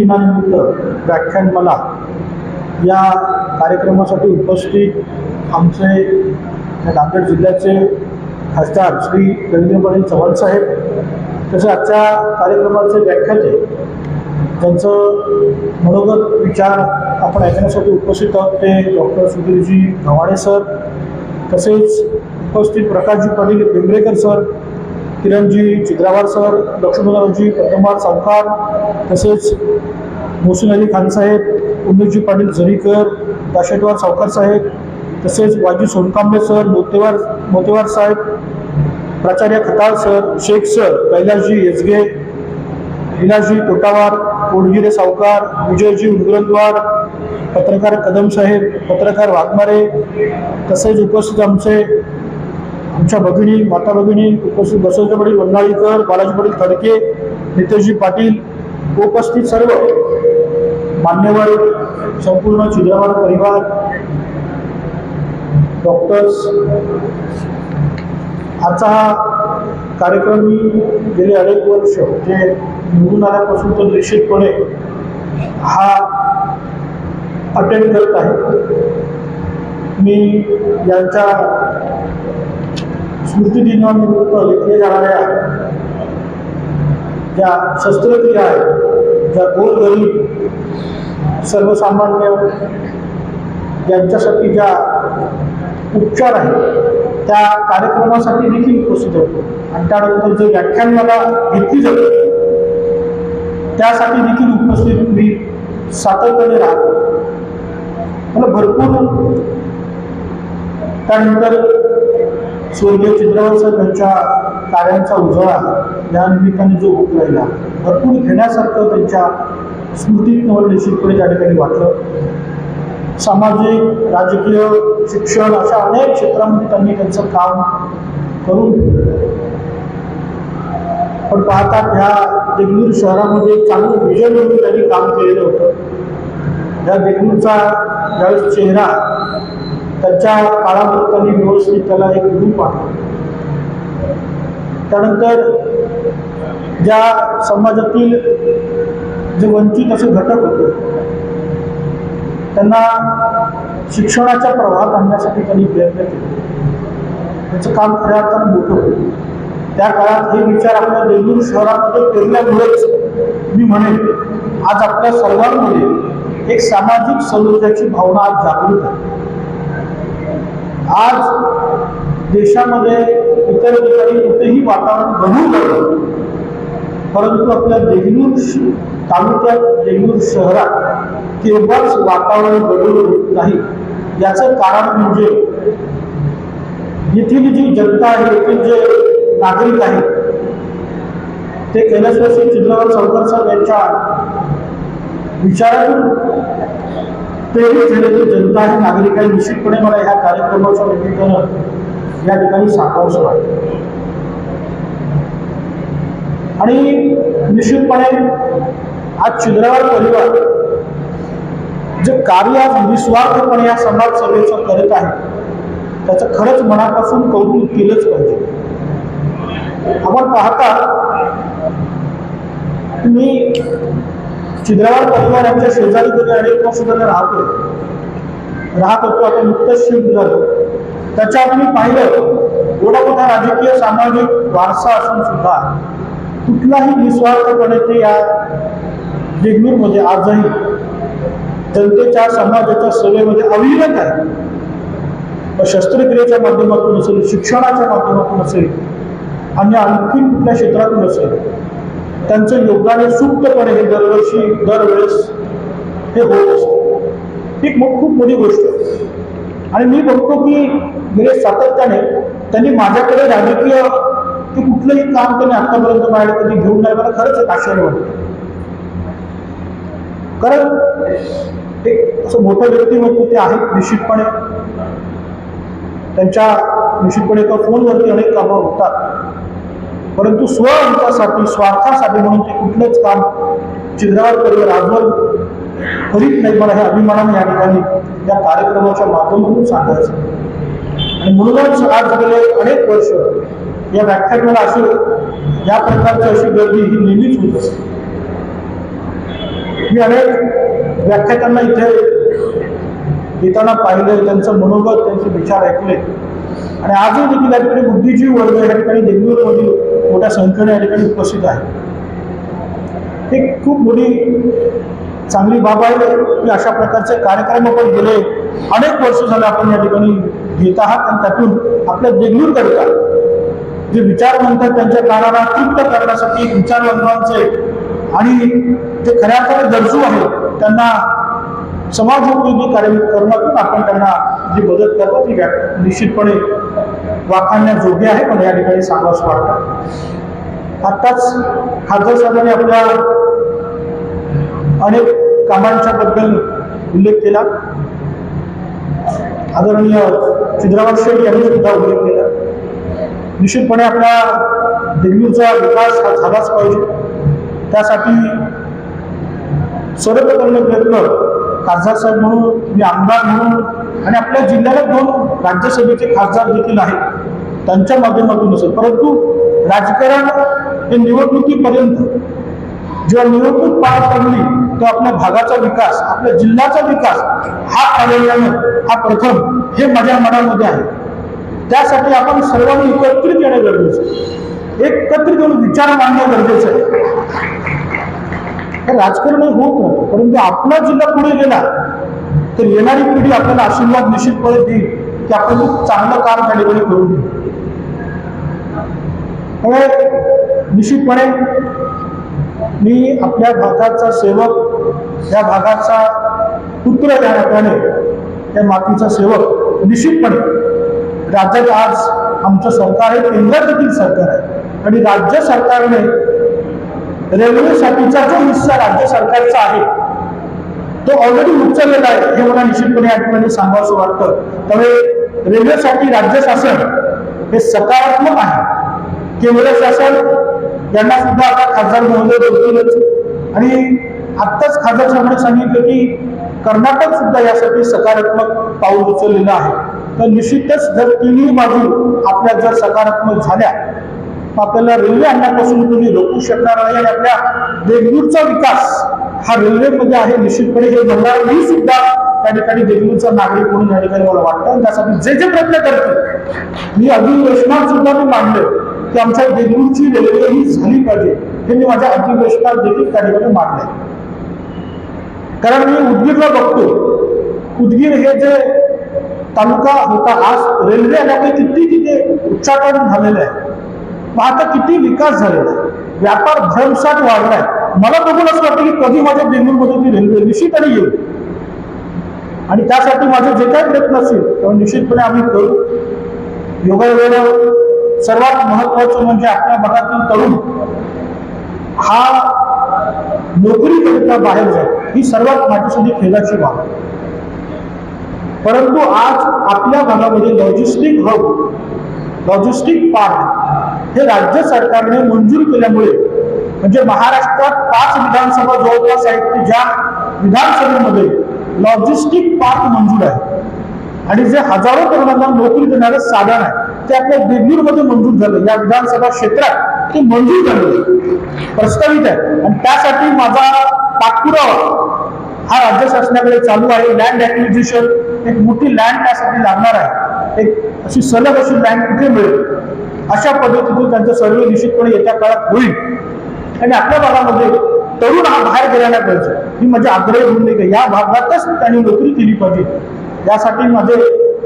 दिनानिमित्त व्याख्यानमाला या कार्यक्रमासाठी उपस्थित आमचे या नांदेड जिल्ह्याचे खासदार श्री रवींद्र चव्हाण साहेब तसे आजच्या कार्यक्रमाचे व्याख्याते ज्यांचं मनोगत विचार आपण ऐकण्यासाठी उपस्थित आहोत ते डॉक्टर सुधीरजी गव्हाणे सर तसेच उपस्थित प्रकाशजी पाटील बेंबरेकर सर किरणजी चित्रावार सर लक्ष्मणरावजी पद्मवार सावकार तसेच मोहसिन अली खानसाहेब उमेशजी पाटील झरीकर दाशेटवार सावकार साहेब तसेच वाजी सोनकांबे सर मोतेवार मोतेवार साहेब प्राचार्य खताळ सर शेख सर कैलासजी येसगे विलासजी तोटावार कोडगिरे सावकार विजयजी उंगरंदवार पत्रकार कदम साहेब पत्रकार वाघमारे तसेच उपस्थित आमचे आमच्या भगिनी माता भगिनी उपस्थित बसवंत पाटील वंगाळीकर बालाजी पाटील खडके नितेशजी पाटील उपस्थित सर्व मान्यवर संपूर्ण छिद्रवाड परिवार डॉक्टर्स आजचा हा कार्यक्रम मी गेले अनेक वर्ष म्हणजे निवडून आल्यापासून तो निश्चितपणे हा अटेंड करत आहे. मी यांच्या स्मृती दिनानिमित्त घेतल्या जाणाऱ्या ज्या शस्त्रक्रिया आहेत ज्या गोरगरीब सर्वसामान्य ज्यांच्यासाठी ज्या उपचार आहेत त्या कार्यक्रमासाठी देखील उपस्थित होतो. आणि त्यानंतर जे व्याख्यान मला घेतली जाते त्यासाठी देखील उपस्थित मी सातत्याने राहतो. मला भरपूर त्यानंतर स्वर्गीय सर त्यांच्या कार्यांचा उजळा या निमित्ताने जो होत राहिला भरपूर घेण्यासारखं त्यांच्या स्मृतीत मला निश्चितपणे त्या ठिकाणी वाटलं. सामाजिक राजकीय शिक्षण अशा अनेक क्षेत्रामध्ये त्यांनी त्यांचं काम करून पण पाहता ह्या देगलूर शहरामध्ये चांगलं विजन म्हणून त्यांनी काम केलेलं होतं. या देगलूरचा ज्यावेळेस चेहरा त्यांच्या काळामध्ये त्यांनी व्यवस्थित त्याला एक रूप आहे. त्यानंतर ज्या समाजातील जे वंचित असे घटक होते त्यांना शिक्षणाच्या प्रवाहात आणण्यासाठी त्यांनी प्रयत्न केले. त्याचं काम खऱ्या अर्थानं मोठं होतं. त्या काळात हे विचार आपल्या देगलूर शहरामध्ये पेरल्यामुळेच मी म्हणेन आज आपल्या सर्वांमध्ये एक सामाजिक सौलभ्याची भावना आज जागृत आहे. आज देशामध्ये इतर ठिकाणी कुठेही वातावरण बनवू लागलं परंतु आपल्या देगलूर तालुक्यात देगलूर शहरात केव्हाच वातावरण बदलू होत नाही. याचं कारण म्हणजे येथील जी जनता आहे येथील जे नागरिक आहेत ते कैलासवासी चित्रवर सावकर साहेब यांच्या विचारातून ते झालेली जनता आणि नागरिक आहे निश्चितपणे मला ह्या कार्यक्रमाच्या निमित्तानं या ठिकाणी सांगावंसं वाटतं. आणि निश्चितपणे आज चंद्रावर परिवार जे कार्य आज निस्वार्थपणे या समाज सेवेचं करत आहे त्याचं खरंच मनापासून कौतुक केलंच पाहिजे. आपण पाहता मी छिद्रावर परिवार यांच्या शेजारी गेले अनेक वर्ष झाले राहतोय. राहत होतो आता नुकतंच शिफ्ट झालो. त्याच्यात मी पाहिलं एवढा मोठा राजकीय सामाजिक वारसा असून सुद्धा कुठलाही निस्वार्थपणे ते या म्हणजे आजही जनतेच्या समाजाच्या सेवेमध्ये अविरत आहे. शस्त्रक्रियेच्या माध्यमातून असेल शिक्षणाच्या माध्यमातून असेल आणि आणखी कुठल्या क्षेत्रातून असेल त्यांचं योगदान हे सुप्तपणे हे दरवर्षी दरवेळेस हे होत असतं. ही एक खूप मोठी गोष्ट. आहे आणि मी बघतो की गेले सातत्याने त्यांनी माझ्याकडे राजकीय की कुठलंही काम त्यांनी आतापर्यंत माझ्याकडे कधी घेऊन नाही. मला खरंच एक आश्चर्य वाटतं. कारण एक असं मोठं व्यक्तिमत्व ते आहेत निश्चितपणे. त्यांच्या निश्चितपणे एका फोनवरती अनेक कामं होतात. परंतु स्वहितासाठी स्वार्थासाठी म्हणून ते कुठलंच काम चित्रावर परिवार राजवर करीत नाही मला हे अभिमानाने या ठिकाणी या कार्यक्रमाच्या माध्यमातून सांगायचं आणि म्हणूनच आज गेले अनेक वर्ष या व्याख्यानाला अशी या प्रकारची अशी गर्दी ही नेहमीच होत असते. मी अनेक व्याख्यात्यांना इथे येताना पाहिलं त्यांचं मनोगत त्यांचे विचार ऐकले. आणि आजही देखील या ठिकाणी बुद्धिजीव वर्ग या ठिकाणी देगलूरमधील मोठ्या संख्येने या ठिकाणी उपस्थित आहे. एक खूप मोठी चांगली बाब आहे. की अशा प्रकारचे कार्यक्रम आपण गेले अनेक वर्ष झाले आपण या ठिकाणी घेत आहात आणि त्यातून आपल्या देगलूरकरिता जे विचार म्हणतात त्यांच्या कानाला तृप्त करण्यासाठी विचारवंतांचे आणि जे खऱ्या अर्थाने गरजू आहेत त्यांना समाजोपयोगी कार्य करण्यातून आपण त्यांना जी मदत करतो ती निश्चितपणे वाखाणण्याजोगे आहे पण या ठिकाणी सांगावंच वाटतं. आत्ताच खासदार साहेबांनी आपल्या अनेक कामांच्या बद्दल उल्लेख केला. आदरणीय सिद्धरामन शेठ यांनी सुद्धा उल्लेख केला. निश्चितपणे आपल्या डेंग्यूचा विकास हा झालाच पाहिजे. त्यासाठी सर्वप्रथम प्रयत्न खासदार साहेब म्हणून मी आमदार म्हणून आणि आपल्या जिल्ह्याला दोन राज्यसभेचे खासदार देखील आहेत. त्यांच्या माध्यमातून असेल परंतु राजकारण हे निवडणुकीपर्यंत जेव्हा निवडणूक पार पडली तो आपल्या भागाचा विकास आपल्या जिल्ह्याचा विकास हा प्राधान्यानं हा प्रथम हे माझ्या मनामध्ये आहे. त्यासाठी आपण सर्वांनी एकत्रित येणं गरजेचं आहे. एकत्रित येऊन विचार मांडणं गरजेचं आहे. राजकारण होत नाही परंतु आपला जिल्हा पुढे गेला तर येणारी पिढी आपल्याला आशीर्वाद निश्चितपणे देईल की आपण चांगलं काम त्या ठिकाणी करून देऊ त्यामुळे निश्चितपणे मी आपल्या भागाचा सेवक या भागाचा पुत्र या नात्याने या मातीचा सेवक निश्चितपणे राज्यात आज आमचं सरकार हे केंद्रात देखील सरकार आहे. आणि राज्य सरकारने रेल्वेसाठीचा जो हिस्सा राज्य सरकारचा आहे तो ऑलरेडी उचललेला आहे हे मला निश्चितपणे या ठिकाणी सांगावंसं वाटतं. त्यामुळे रेल्वेसाठी राज्य शासन हे सकारात्मक आहे. केंद्र शासन यांना सुद्धा आता खासदार महोदय बोलतीलच. आणि आत्ताच खासदार साहेबांनी सांगितलं की कर्नाटक सुद्धा यासाठी सकारात्मक पाऊल उचललेलं आहे. तर निश्चितच जर तिन्ही बाजू आपल्या जर सकारात्मक झाल्या आपल्याला रेल्वे आणण्यापासून तुम्ही रोखू शकणार नाही आणि आपल्या देगलूरचा विकास हा रेल्वेमध्ये आहे. निश्चितपणे हे म्हणणार मी सुद्धा त्या ठिकाणी देगलूरचा नागरिक म्हणून या ठिकाणी मला वाटतं. त्यासाठी जे जे प्रयत्न करतील मी अधिवेशनात सुद्धा मी मांडलं की आमच्या देगलूरची रेल्वे ही झाली पाहिजे हे मी माझ्या अधिवेशनात देखील त्या ठिकाणी कारण मी उदगीरला बघतो उदगीर हे जे तालुका होता आज रेल्वे आल्यामुळे किती तिथे उच्चाटन झालेलं आहे. मग आता किती विकास झालेला आहे? व्यापार भरमसाठ वाढलाय मला बघून असं वाटतं की कधी माझ्या बेंगलमध्ये ती रेल्वे निश्चितपणे येईल. आणि त्यासाठी माझे जे काही प्रयत्न असतील तेव्हा निश्चितपणे आम्ही करू. योगायोगानं सर्वात महत्वाचं म्हणजे आपल्या भागातील तरुण हा नोकरीकरिता बाहेर जाईल ही सर्वात माझ्यासाठी खेळाची बाब आहे. परंतु आज आपल्या भागामध्ये लॉजिस्टिक हब लॉजिस्टिक पार्क हे राज्य सरकारने मंजूर केल्यामुळे म्हणजे महाराष्ट्रात पाच विधानसभा जवळपास आहेत की ज्या विधानसभेमध्ये लॉजिस्टिक पार्क मंजूर आहे आणि जे हजारो तरुणांना नोकरी देणारं साधन आहे ते आपल्या मध्ये मंजूर झालं. या विधानसभा क्षेत्रात ते मंजूर झालं. प्रस्तावित आहे. आणि त्यासाठी माझा पाठपुरावा हा राज्य शासनाकडे चालू आहे. लँड ऍक्विजिशन एक मोठी लँड त्यासाठी लागणार आहे. एक अशी सलग अशी लँड कुठे मिळेल? अशा पद्धतीतून त्यांचा सर्वे निश्चितपणे येत्या काळात होईल. आणि आपल्या भागामध्ये तरुण हा बाहेर गेलेला पाहिजे. ही माझी आग्रह भूमिका या भागातच त्यांनी नोकरी केली पाहिजे. यासाठी माझे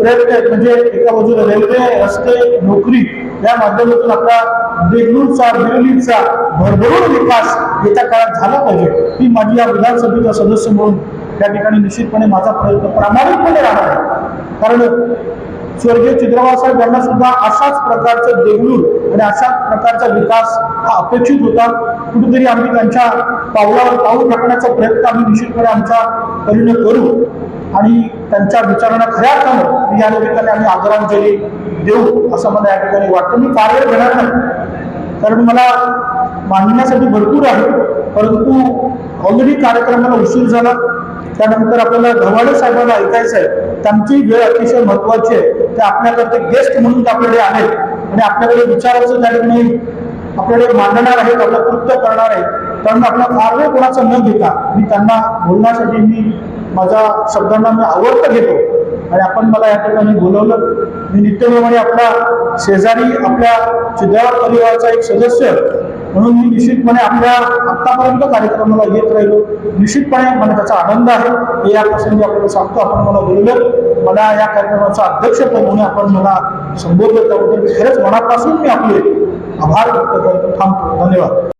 प्रयत्न आहेत. म्हणजे एका बाजूला रेल्वे रस्ते नोकरी या माध्यमातून आपला देगलूरचा दिल्लीचा भरभरून विकास येत्या काळात झाला पाहिजे. ही माझी या विधानसभेचा सदस्य म्हणून त्या ठिकाणी निश्चितपणे माझा प्रयत्न प्रामाणिकपणे राहणार आहे. कारण स्वर्गीय चित्रवाळ साहेब यांना सुद्धा अशाच प्रकारचं देगलूर आणि अशाच प्रकारचा विकास हा अपेक्षित होता. कुठेतरी आम्ही त्यांच्या पावलावर पाऊल टाकण्याचा प्रयत्न आम्ही निश्चितपणे आमच्या परीने करू. आणि त्यांच्या विचारांना खऱ्या अर्थानं या निमित्ताने आम्ही आदरांजली देऊ असं मला या ठिकाणी वाटतं. मी कार्य घेणार नाही. कारण मला मांडण्यासाठी भरपूर आहे. परंतु ऑलरेडी कार्यक्रमाला उशीर झाला. त्यानंतर आपल्याला धवाडे साहेबांना ऐकायचं आहे. त्यांची वेळ अतिशय महत्वाची आहे. ते आपल्याकडे गेस्ट म्हणून आपल्याकडे आहेत आणि आपल्याकडे विचारायचं त्या ठिकाणी आपल्याकडे मांडणार आहेत आपलं कृत्य करणार आहेत. कारण आपला फार वेळ कोणाचा न घेता मी त्यांना बोलण्यासाठी मी माझ्या शब्दांना मी आवडतं घेतो. आणि आपण मला या ठिकाणी बोलवलं. मी नित्यनेमाने आपला शेजारी आपल्या चिद्रावर परिवाराचा एक सदस्य. म्हणून मी निश्चितपणे आपल्या आत्तापर्यंत कार्यक्रमाला येत राहिलो. निश्चितपणे मला त्याचा आनंद आहे. हे या प्रसंगी आपल्याला सांगतो. आपण मला बोलवलं. मला या कार्यक्रमाचा अध्यक्षपद म्हणून आपण मला संबोधलं. त्याबद्दल खरंच मनापासून मी आपले आभार व्यक्त करतो. थांबतो. धन्यवाद.